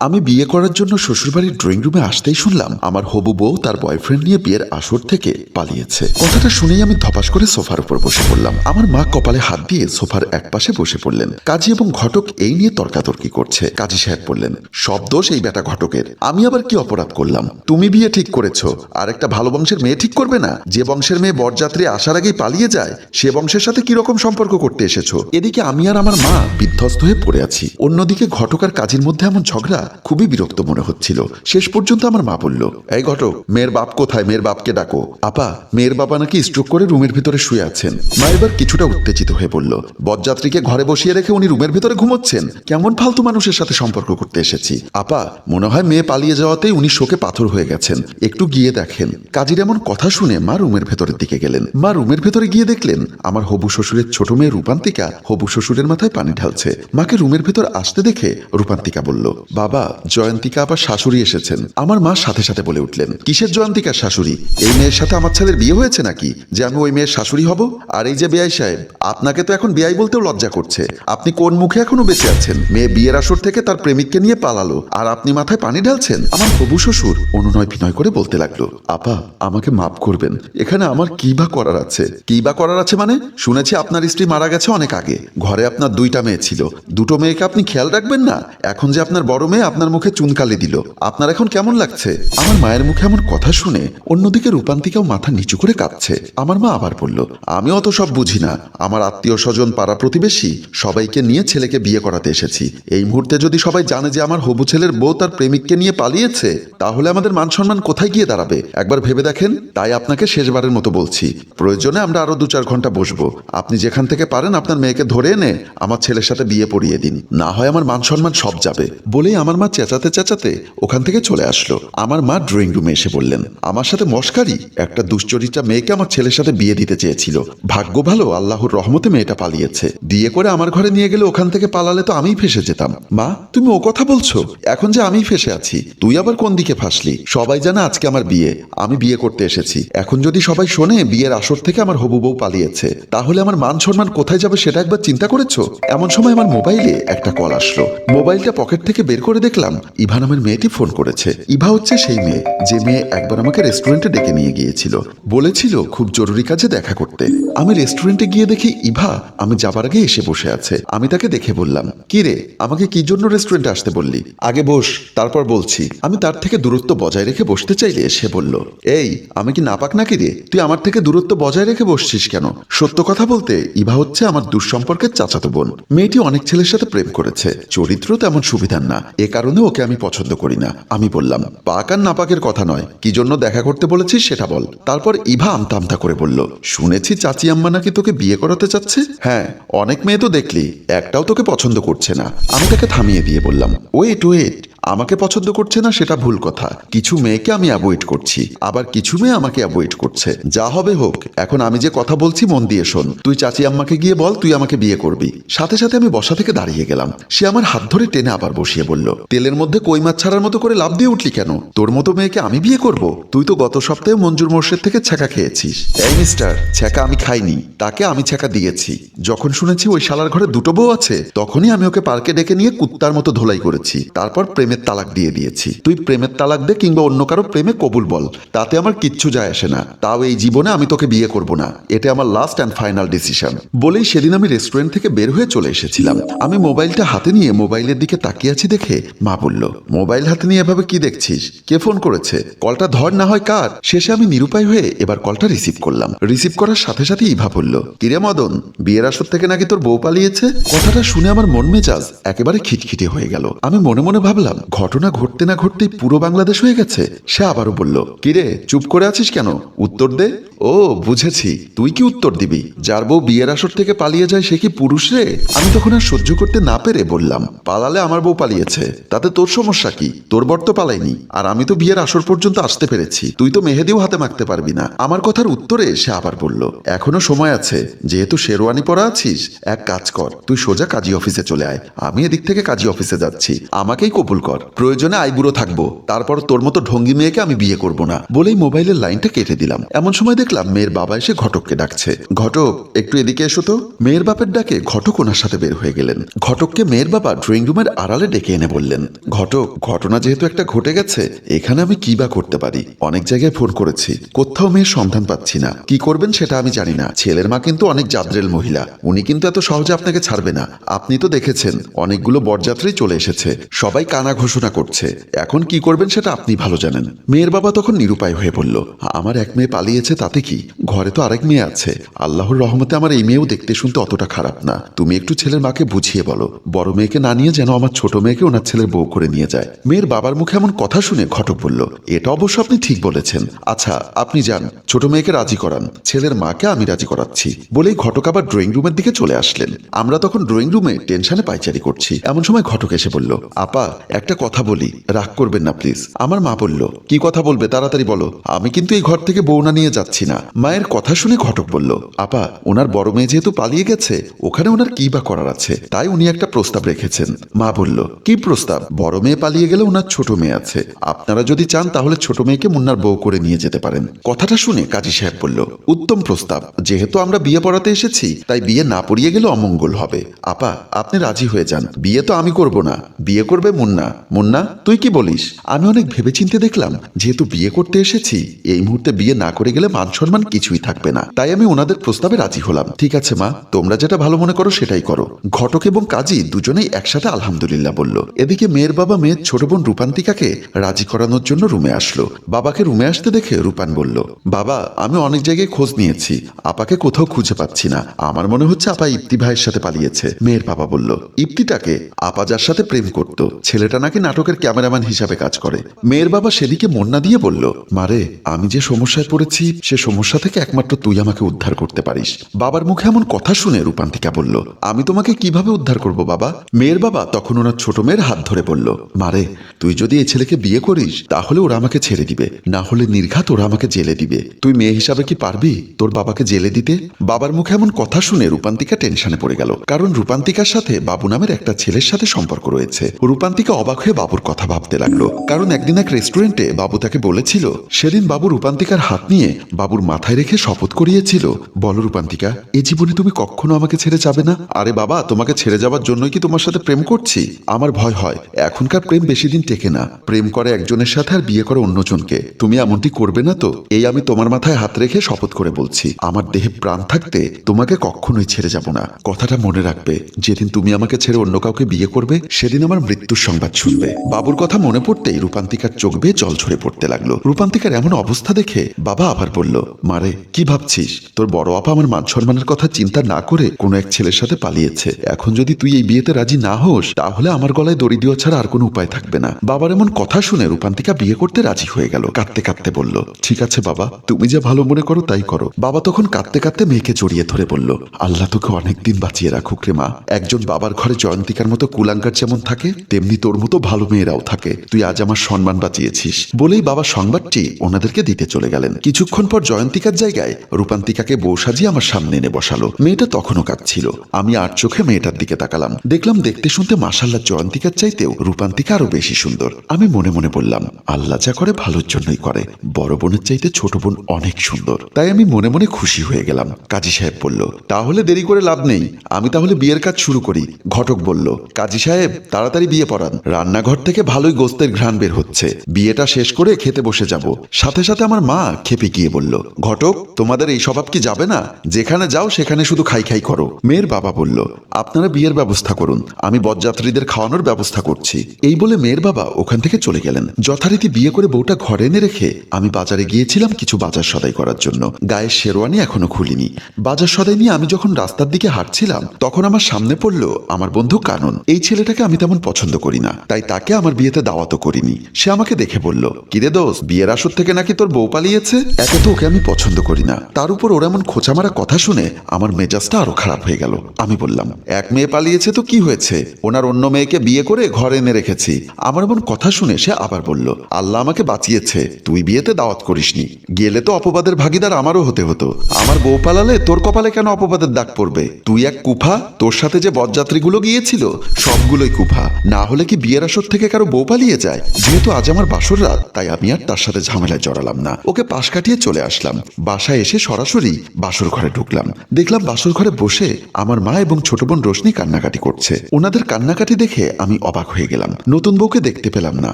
আমি বিয়ে করার জন্য শ্বশুরবাড়ির ড্রয়িং রুমে আসতেই শুনলাম আমার হবু বউ তার বয়ফ্রেন্ড নিয়ে বিয়ের আসর থেকে পালিয়েছে। কথাটা শুনেই আমি ধপাস করে সোফার উপর বসে পড়লাম। আমার মা কপালে হাত দিয়ে সোফার এক পাশে বসে পড়লেন। কাজী এবং ঘটক এই নিয়ে তর্কাতর্কি করছে। কাজী সাহেব বললেন, সব দোষ এই বেটা ঘটকের। আমি আবার কি অপরাধ করলাম? তুমি বিয়ে ঠিক করেছ। আর একটা ভালো বংশের মেয়ে ঠিক করবে না? যে বংশের মেয়ে বরযাত্রী আসার আগেই পালিয়ে যায়, সে বংশের সাথে কি রকম সম্পর্ক করতে এসেছ? এদিকে আমি আর আমার মা বিধ্বস্ত হয়ে পড়ে আছি। অন্যদিকে ঘটক আর কাজীর মধ্যে এমন ঝগড়া খুবই বিরক্ত মনে হচ্ছিল। শেষ পর্যন্ত আমার মা বলল, এই ঘটক, মেয়ের বাপ কোথায়? মেয়ের বাপকে ডাকো। আপা, মেয়ের বাবা নাকি স্ট্রোক করে রুমের ভিতরে শুয়ে আছেন। মা এবার কিছুটা উত্তেজিত হয়ে বলল বরযাত্রীকে ঘরে বসিয়ে রেখে উনি রুমের ভিতরে ঘুমোচ্ছেন। কেমন ফালতু মানুষের সাথে সম্পর্ক করতে এসেছি। আপা, মনে হয় মেয়ে পালিয়ে যাওয়াতেই উনি শোকে পাথর হয়ে গেছেন। একটু গিয়ে দেখেন। কাজীর এমন কথা শুনে মা রুমের ভেতরের দিকে গেলেন। মা রুমের ভেতরে গিয়ে দেখলেন, আমার হবু শ্বশুরের ছোট মেয়ে রূপান্তিকা হবু শ্বশুরের মাথায় পানি ঢালছে। মাকে রুমের ভেতর আসতে দেখে রূপান্তিকা বলল, বাবা জয়ন্তিকা আবার শাশুড়ি এসেছেন। আমার মা সাথে সাথে বলে উঠলেন, কিসের জয়ন্তিকার শাশুড়ি? এই মেয়ের সাথে আমার ছেলের বিয়ে হয়েছে নাকি? যে আমি ওই মেয়ের শাশুড়ি হব? আর এই যে বেআই সাহেব, আপনাকে তো এখন বেআই বলতেও লজ্জা করছে। আপনি কোন মুখে এখনও বেঁচে আছেন? মেয়ে বিয়ের আসর থেকে তার প্রেমিককে নিয়ে পালালো, আর আপনি মাথায় পানি ঢালছেন? আমার হবু শ্বশুর, অনুনয় বিনয় করে বলতে লাগল, আপা, আমাকে মাফ করবেন। এখানে আমার কি বা করার আছে? কি বা করার আছে মানে? শুনেছি আপনার স্ত্রী মারা গেছে অনেক আগে। ঘরে আপনার দুইটা মেয়ে ছিল। দুটো মেয়েকে আপনি খেয়াল রাখবেন না? এখন যে আপনার বড় মেয়ে আপনার মুখে চুনকালি দিল। আপনার এখন কেমন লাগছে? আমার মায়ের মুখে এমন কথা শুনে অন্যদিকে রূপান্তিকাও মাথা নিচু করে কাঁপছে। আমার মা আবার বলল, আমি অত সব বুঝি না। আমার আত্মীয় স্বজন পাড়া প্রতিবেশী, সবাইকে নিয়ে ছেলেকে বিয়ে করাতে এসেছি। এই মুহূর্তে যদি সবাই জানে যে আমার হবু ছেলের বউ তার প্রেমিককে নিয়ে পালিয়েছে, তাহলে আমাদের মান সম্মান কোথায় গিয়ে দাঁড়াবে? একবার ভেবে দেখেন, তাই আপনাকে শেষবারের মতো বলছি। প্রয়োজনে আমরা আরও দু চার ঘণ্টা বসবো। আপনি যেখান থেকে পারেন আপনার মেয়েকে ধরে এনে আমার ছেলের সাথে বিয়ে পড়িয়ে দিন। না হয় আমার মান সম্মান সব যাবে। বলেই আমার মা চেঁচাতে চেঁচাতে ওখান থেকে চলে আসলো। আমার মা ড্রয়িং রুমে এসে বললেন, আমার সাথে মস্কারি একটা দুশ্চরিত্রা মেয়েকে আমার ছেলের সাথে বিয়ে দিতে চেয়েছিল। ভাগ্য ভালো, আল্লাহর রহমতে মেয়েটা পালিয়েছে। বিয়ে করে আমার ঘরে নিয়ে গেলে ওখান থেকে পালালে তো আমিই ফেসে যেতাম। মা, তুমি ও কথা বলছো? এখন যে আমিই ফেসে আছি, তুই আবার কোন দিকে ফাঁসলি? সবাই জানে আজকে আমার বিয়ে। আমি বিয়ে করতে এসেছি। এখন যদি সবাই শোনে, বিয়ের আসর থেকে আমার হবু বউ পালিয়েছে, তাহলে আমার মান সম্মান কোথায় যাবে সেটা একবার চিন্তা করেছ? এমন সময় আমার মোবাইলে একটা কল আসলো। মোবাইলটা পকেট থেকে বের করে দেখলাম ইভা নামের মেয়েটি ফোন করেছে। ইভা হচ্ছে সেই মেয়ে, যে মেয়ে একবার আমাকে রেস্টুরেন্টে ডেকে নিয়ে গিয়েছিল। বলেছিল খুব জরুরি কাজে দেখা করতে। আমি রেস্টুরেন্টে গিয়ে দেখি ইভা আমি যাবার আগে এসে বসে আছে। আমি তাকে দেখে বললাম, কি রে, আমাকে কি জন্য রেস্টুরেন্টে আসতে বললি? আগে বস, তারপর বলছি। আমি তার থেকে দূরত্ব বজায় রেখে বসতে চাইলে সে বলল, এই, আমি কি নাপাক নাকি রে? তুই আমার থেকে দূরত্ব বজায় রেখে বসছিস কেন? সত্য কথা বলতে, ইভা হচ্ছে আমার দুঃসম্পর্কের চাচাতো বোন। মেয়েটি অনেক ছেলের সাথে প্রেম করেছে। চরিত্র তেমন সুবিধার না। এ কারণে ওকে আমি পছন্দ করি না। আমি বললাম, পাক আর নাপাকের কথা নয়। কি জন্য দেখা করতে বলেছিস সেটা বল। তারপর ইভা আমতা আমতা করে বলল, শুনেছি চাচি আম্মা নাকি তোকে বিয়ে করাতে চাচ্ছে? হ্যাঁ অনেক মেয়ে তো দেখলি, একটাও তোকে পছন্দ করছে না। আমি তাকে থামিয়ে দিয়ে বললাম, ওয়েট ওয়েট আমাকে পছন্দ করছে না সেটা ভুল কথা। কিছু মেয়েকে আমি অ্যাভয়েড করছি, আবার কিছু মেয়ে আমাকে অ্যাভয়েড করছে। যা হবে হোক, এখন আমি যে কথা বলছি মন দিয়ে শোন। তুই চাচি আম্মাকে গিয়ে বল, তুই আমাকে বিয়ে করবি। সাথে সাথে আমি বসা থেকে দাঁড়িয়ে গেলাম। সে আমার হাত ধরে টেনে আবার বসিয়ে বলল, তেলের মধ্যে কই মাছ ছাড়ার মতো করে লাভ দিয়ে উঠলি কেন? তোর মতো মেয়েকে আমি বিয়ে করব? তুই তো গত সপ্তাহে মঞ্জুর মোর্শেদ থেকে ছ্যাঁকা খেয়েছিস। এই মিস্টার ছ্যাঁকা আমি খাইনি। তাকে আমি ছ্যাঁকা দিয়েছি। যখন শুনেছি ওই শালার ঘরে দুটো বউ আছে, তখনই আমি ওকে পার্কে ডেকে নিয়ে কুত্তার মতো ধোলাই করেছি। তারপর প্রেমের তালাক দিয়ে দিয়েছি। তুই প্রেমের তালাক দে কিংবা অন্য কারও প্রেমে কবুল বল। তাতে আমার কিচ্ছু যায় আসে না। তাও এই জীবনে আমি তোকে বিয়ে করব না। এটা আমার লাস্ট অ্যান্ড ফাইনাল ডিসিশন বলেই সেদিন আমি রেস্টুরেন্ট থেকে বের হয়ে চলে এসেছিলাম। আমি মোবাইলটা হাতে নিয়ে মোবাইলের দিকে তাকিয়ে আছি দেখে মা বলল, মোবাইল হাতে নিয়ে এভাবে কি দেখছিস? কে ফোন করেছে? কলটা ধর না হয় কার? শেষে আমি নিরুপায় হয়ে এবার কলটা রিসিভ করলাম। রিসিভ করার সাথে সাথে ইভা বলল, কিরে মদন, বিয়ের আসর থেকে নাকি তোর বউ পালিয়েছে? কথাটা শুনে আমার মন মেজাজ একেবারে খিটখিটে হয়ে গেল। আমি মনে মনে ভাবলাম ঘটনা ঘটতে না ঘটতেই পুরো বাংলাদেশ হয়ে গেছে। সে আবারও বলল, কিরে, চুপ করে আছিস কেন? উত্তর দে। ও, বুঝেছি। তুই কি উত্তর দিবি? যার বউ বিয়ের আসর থেকে পালিয়ে যায়, সে কি পুরুষ রে? আমি তখন আর সহ্য করতে না পেরে বললাম, পালালে আমার বউ পালিয়েছে। তাতে তোর সমস্যা কি? তোর বর তো পালাইনি আর আমি তো বিয়ের আসর পর্যন্ত আসতে পেরেছি। তুই তো মেহেদিও হাতে মাখতে পারবি না। আমার কথার উত্তরে সে আবার বলল, এখনও সময় আছে। যেহেতু শেরওয়ানি পরা আছিস, এক কাজ কর। তুই সোজা কাজী অফিসে চলে আয়। আমি এদিক থেকে কাজী অফিসে যাচ্ছি। আমাকেই কবুল কর। প্রয়োজনে আইবুড়ো থাকব। তারপর তোর মতো ঢঙ্গি মেয়েকে আমি বিয়ে করব না। বলেই মোবাইলের লাইনটা কেটে দিলাম। এমন সময় দেখলাম মেয়ের বাবা এসে ঘটককে ডাকছে। ঘটক, একটু এদিকে এসো তো। মেয়ের বাপের ডাকে ঘটক ওনার সাথে বের হয়ে গেলেন। ঘটককে মেয়ের বাবা ড্রয়িং রুমের আড়ালে ডেকে এনে বললেন, ঘটক, ঘটনা যেহেতু একটা ঘটে গেছে, এখানে আমি কি বা করতে পারি? অনেক জায়গায় ফোন করেছি। কোথাও মেয়ের সন্ধান পাচ্ছি না। কি করবেন সেটা আমি জানি না। ছেলের মা কিন্তু অনেক জাদ্রেল মহিলা। উনি কিন্তু এত সহজে আপনাকে ছাড়বে না। আপনি তো দেখেছেন, অনেকগুলো বরযাত্রী চলে এসেছে। সবাই কানা ঘোষণা করছে। এখন কি করবেন সেটা আপনি ভালো জানেন। মেয়ের বাবা তখন নিরুপায় হয়ে বলল, আমার এক মেয়ে পালিয়েছে, তাতে কি? ঘরে তো আরেক মেয়ে আছে। আল্লাহর রহমতে আমার এই মেয়েও দেখতে শুনতে অতটা খারাপ না। তুমি একটু ছেলের মাকে বুঝিয়ে বলো। বড় মেয়েকে না নিয়ে যেন আমার ছোট মেয়েকে ওনার ছেলের বউ করে নিয়ে যায়। মেয়ের বাবার মুখে এমন কথা শুনে ঘটক বলল, এটা অবশ্য আপনি ঠিক বলেছেন। আচ্ছা আপনি যান। ছোট মেয়েকে রাজি করান। ছেলের মাকে আমি রাজি করাচ্ছি। বলেই ঘটক আবার ড্রয়িং রুমের দিকে চলে আসলেন। আমরা তখন ড্রয়িং রুমে টেনশনে পাইচারি করছি। এমন সময় ঘটক এসে বলল, আপা একটা কথা বলি। রাগ করবেন না প্লিজ আমার মা বলল, কি কথা বলবে? তাড়াতাড়ি বলো। আমি কিন্তু এই ঘর থেকে বউনা নিয়ে যাচ্ছি না। মায়ের কথা শুনে ঘটক বলল, আপা, ওনার বড় মেয়ে যেহেতু পালিয়ে গেছে, ওখানে ওনার কি বা করার আছে? তাই উনি একটা প্রস্তাব রেখেছেন। মা বলল, কি প্রস্তাব? বড় মেয়ে পালিয়ে গেলে ওনার ছোট মেয়ে আছে। আপনারা যদি চান তাহলে ছোট মেয়েকে মুন্নার বউ করে নিয়ে যেতে পারেন। কথাটা শুনে কাজী সাহেব বলল, উত্তম প্রস্তাব। যেহেতু আমরা বিয়ে পড়াতে এসেছি, তাই বিয়ে না পড়িয়ে গেলে অমঙ্গল হবে। আপা, আপনি রাজি হয়ে যান। বিয়ে তো আমি করব না। বিয়ে করবে মুন্না। মুন্না, তুই কি বলিস? আমি অনেক ভেবেচিন্তে দেখলাম, যেহেতু বিয়ে করতে এসেছি, এই মুহূর্তে বিয়ে না করে গেলে মান সম্মান কিছুই থাকবে না। তাই আমি ওনাদের প্রস্তাবে রাজি হলাম। ঠিক আছে, মা, তোমরা যেটা ভালো মনে করো সেটাই করো। ঘটক এবং কাজী দুজনেই একসাথে আলহামদুলিল্লাহ বলল। এদিকে মেয়ের বাবা, মেয়ের ছোট বোন রূপান্তিকাকে রাজি করানোর জন্য রুমে আসলো। বাবাকে রুমে আসতে দেখে রূপান বলল, বাবা, আমি অনেক জায়গায় খোঁজ নিয়েছি। আপাকে কোথাও খুঁজে পাচ্ছি না। আমার মনে হচ্ছে আপা ইপ্তি ভাইয়ের সাথে পালিয়েছে। মেয়ের বাবা বলল, ইপ্তিটাকে আপা যার সাথে প্রেম করত, ছেলেটা নাকি নাটকের ক্যামেরাম্যান হিসাবে কাজ করে? মেয়ের বাবা সেদিকে মন না দিয়ে বলল, মারে, আমি যে সমস্যায় পড়েছি, সে সমস্যা থেকে একমাত্র তুই আমাকে উদ্ধার করতে পারিস। বাবার মুখে এমন কথা শুনে রূপান্তিকা বলল, আমি তোমাকে কীভাবে উদ্ধার করব বাবা? মেয়ের বাবা তখন ওনার ছোট মেয়ের হাত ধরে বলল, মারে, তুই যদি এই ছেলেকে বিয়ে করিস, তাহলে ওরা আমাকে ছেড়ে দিবে। না হলে নির্ঘাত ওরা আমাকে জেলে দিবে। তুই মেয়ে হিসাবে কি পারবি তোর বাবাকে জেলে দিতে? বাবার মুখে এমন কথা শুনে রূপান্তিকা টেনশনে পড়ে গেল, কারণ রূপান্তিকার সাথে বাবু নামের একটা ছেলের সাথে সম্পর্ক রয়েছে। রূপান্তিকা অবাক হয়ে বাবুর কথা ভাবতে লাগল। কারণ একদিন এক রেস্টুরেন্টে বাবু তাকে বলেছিল, সেদিন বাবু রূপান্তিকার হাত নিয়ে বাবুর মাথায় রেখে শপথ করিয়েছিল। বলো রূপান্তিকা, এ জীবনে তুমি কখনো আমাকে ছেড়ে যাবে না? আরে বাবা, তোমাকে ছেড়ে যাওয়ার জন্যই কি তোমার সাথে প্রেম করছি? আমার ভয় হয়, এখনকার প্রেম বেশি দিন টেকে না। প্রেম করে একজনের সাথে আর বিয়ে করে অন্যজনকে। তুমি এমনটি করবে না তো? এই আমি তোমার মাথায় হাত রেখে শপথ করে বলছি। আমার দেহে প্রাণ থাকতে তোমাকে কখনোই ছেড়ে যাব না। কথাটা মনে রাখবে, যেদিন তুমি আমাকে ছেড়ে অন্য কাউকে বিয়ে করবে, সেদিন আমার মৃত্যুর সংবাদ শুনবে। বাবুর কথা মনে পড়তেই রূপান্তিকার চোখ বেয়ে জল ঝরে পড়তে লাগল। রূপান্তিকার এমন অবস্থা দেখে বাবা আবার বলল মারে কি ভাবছিস? তোর বড় আপা আমার মান সম্মানের কথা চিন্তা না করে কোনো এক ছেলের সাথে পালিয়েছে। এখন যদি তুই এই বিয়েতে রাজি না হোস, তাহলে আমার গলায় দড়ি দেওয়া ছাড়া আর কোনো উপায় থাকবে না। বাবার এমন কথা শুনে রূপান্তিকা বিয়ে করতে রাজি হয়ে গেল। কাঁদতে কাঁদতে বলল, ঠিক আছে বাবা, তুমি যা ভালো মনে করো তাই করো। বাবা তখন কাঁদতে কাঁদতে মেয়েকে জড়িয়ে ধরে বলল, আল্লাহ তোকে অনেকদিন বাঁচিয়ে রাখুক রে মা। একজন বাবার ঘরে জয়ন্তিকার মতো কুলাঙ্কার যেমন থাকে, তেমনি তোর মতো ভালো মেয়েরাও থাকে। তুই আজ আমার সম্মান বাঁচিয়েছিস। বলেই বাবা সংবাদটি ওনাদেরকে দিতে চলে গেলেন। কিছুক্ষণ পর জয়ন্তিকার জায়গায় রূপান্তিকাকে বউ সাজিয়ে আমার সামনে এনে বসালো। মেয়েটা তখনও কাঁদছিল। আমি আর চোখে মেয়েটার দিকে তাকালাম। দেখলাম দেখতে শুনতে মাসাল্লাহ জয়ন্তিকার চাইতেও রূপান্তিকা আরও বেশি সুন্দর। আমি মনে মনে বললাম, আল্লাহ যা করে ভালোর জন্যই করে। বড় বোনের চাইতে ছোট বোন অনেক সুন্দর। তাই আমি মনে মনে খুশি হয়ে গেলাম। কাজী সাহেব বলল, তাহলে দেরি করে লাভ নেই। আমি তাহলে বিয়ের কাজ শুরু করি। ঘটক বলল, কাজী সাহেব, তাড়াতাড়ি বিয়ে পড়ান। রান্নাঘর থেকে ভালোই গোস্তের ঘ্রাণ বের হচ্ছে। বিয়েটা শেষ করে খেতে বসে যাব। সাথে সাথে আমার মা খেপে গিয়ে বলল, ঘটক, তোমাদের এই স্বভাব কি যাবে না? যেখানে যাও, সেখানে শুধু খাই খাই করো। মেয়ের বাবা বলল, আপনারা বিয়ের ব্যবস্থা করুন। আমি বরযাত্রীদের খাওয়ানোর ব্যবস্থা করছি। এই বলে মেয়ের বাবা ওখান থেকে চলে গেলেন। যথারীতি বিয়ে করে বউটা ঘরে এনে রেখে আমি বাজারে গিয়েছিলাম কিছু বাজার সদাই করার জন্য। গায়ের শেরওয়ানি এখনও খুলিনি। বাজার সদাই নিয়ে আমি যখন রাস্তার দিকে হাঁটছিলাম, তখন আমার সামনে পড়ল আমার বন্ধু কানন। এই ছেলেটাকে আমি তেমন পছন্দ করি না। তাই তাকে আমার বিয়েতে দাওয়াতও করিনি। সে আমাকে দেখে বলল, কিরে দোষ বিয়ের আসর থেকে নাকি তোর বউ পালিয়েছে? একে তো ওকে আমি পছন্দ করি না। তার উপর ওর এমন খোঁচা মারা কথা শুনে আমার মেজাজটা আরও খারাপ হয়ে গেল। আমি বললাম, এক মেয়ে পালিয়েছে তো কি হয়েছে? ওনার অন্য মেয়েকে বিয়ে করে ঘরে এনে রেখেছি। আমার এমন কথা শুনে সে আবার বলল, আল্লাহ আমাকে বাঁচিয়েছে, তুই বিয়েতে দাওয়াত করিসনি। গেলে তো অপবাদের ভাগিদার আমারও হতে হতো। আমার বউ পালালে তোর কপালে কেন অপবাদের দাগ পড়বে? তুই এক কুফা, তোর সাথে যে বরযাত্রীগুলো গিয়েছিল, সবগুলোই কুফা। না হলে কি বিয়ের আসর থেকে কারও বউ পালিয়ে যায়। যেহেতু আজ আমার বাসর রাত, তাই আমি আর তার সাথে ঝামেলায় জড়ালাম না। ওকে পাশ কাটিয়ে চলে আসলাম। বাসায় এসে সরাসরি বাসর ঘরে ঢুকলাম। দেখলাম বাসর ঘরে বসে আমার মা এবং ছোট বোন রোশনি কান্নাকাটি করছে। ওনাদের কান্নাকাটি দেখে আমি অবাক হয়ে গেলাম। নতুন বউকে দেখতে পেলাম না।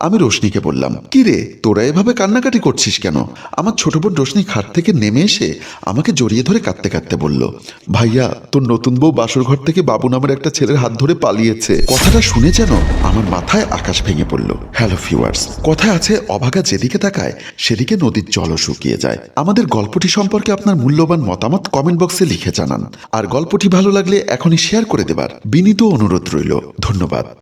আমি রোশনিকে বললাম, কি রে, তোরা এভাবে কান্নাকাটি করছিস কেন? আমার ছোট বোন রোশনি খাট থেকে নেমে এসে আমাকে জড়িয়ে ধরে কাঁদতে কাঁদতে বলল, ভাইয়া, তোর নতুন বউ বাসর ঘর থেকে বাবু নামের একটা ছেলের হাত ধরে পালিয়েছে। কথাটা শুনে যেন আমার মাথায় আকাশ ভেঙে পড়ল। হ্যালো ফিওয়ার্স কথায় আছে, অভাগা যেদিকে তাকায়, সেদিকে নদীর জলও শুকিয়ে যায়। আমাদের গল্পটি সম্পর্কে আপনার মূল্যবান মতামত কমেন্ট বক্সে লিখে জানান। আর গল্পটি ভালো লাগলে এখনই শেয়ার করে দেবার বিনীত অনুরোধ রইল। ধন্যবাদ।